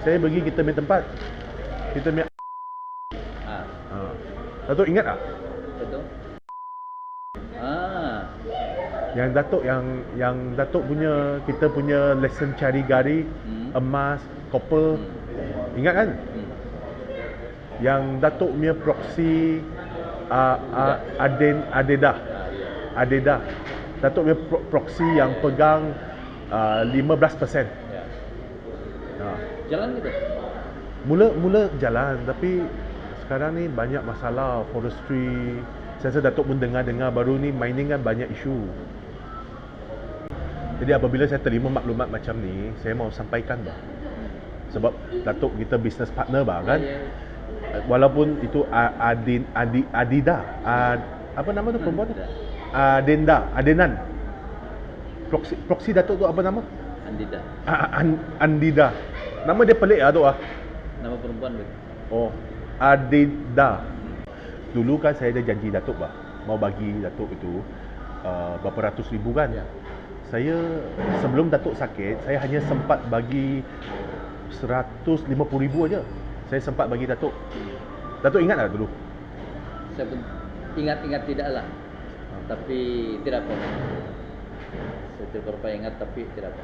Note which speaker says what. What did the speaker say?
Speaker 1: Saya pergi kita punya tempat. Kita punya
Speaker 2: Ah,
Speaker 1: ha. Datuk ingat tak?
Speaker 2: betul. Ah,
Speaker 1: Yang Datuk yang yang Datuk punya kita punya lesson cari gari
Speaker 2: Hmm.
Speaker 1: emas, copper.
Speaker 2: hmm.
Speaker 1: Ingat kan?
Speaker 2: Hmm.
Speaker 1: Yang Datuk punya proxy uh, uh, Aden Adedah.
Speaker 2: Ah, ya.
Speaker 1: Adedah. Datuk punya pro- proxy yang pegang uh, 15%.
Speaker 2: Jalan gitu.
Speaker 1: Mula mula jalan tapi sekarang ni banyak masalah forestry. Saya rasa Datuk pun dengar-dengar baru ni mining kan banyak isu. Jadi apabila saya terima maklumat macam ni, saya mau sampaikan bah. Sebab Datuk kita business partner bah kan.
Speaker 2: Ya, ya.
Speaker 1: Walaupun itu Adin Adi Adida. Ad, apa nama tu perempuan tu? Adenda, Adenan. Proxy, proxy Datuk tu apa nama?
Speaker 2: Andida.
Speaker 1: Andida. Nama dia pelik ah tu ah.
Speaker 2: Nama perempuan betul.
Speaker 1: Oh, Adida. Dulu kan saya ada janji Datuk bah, mau bagi Datuk itu uh, berapa ratus ribu kan.
Speaker 2: Ya.
Speaker 1: Saya sebelum Datuk sakit, saya hanya sempat bagi 150 ribu aja. Saya sempat bagi Datuk. Datuk ingat tak dulu?
Speaker 2: Saya pun ingat-ingat tidaklah. Tapi tidak apa. Saya tidak ingat tapi tidak apa.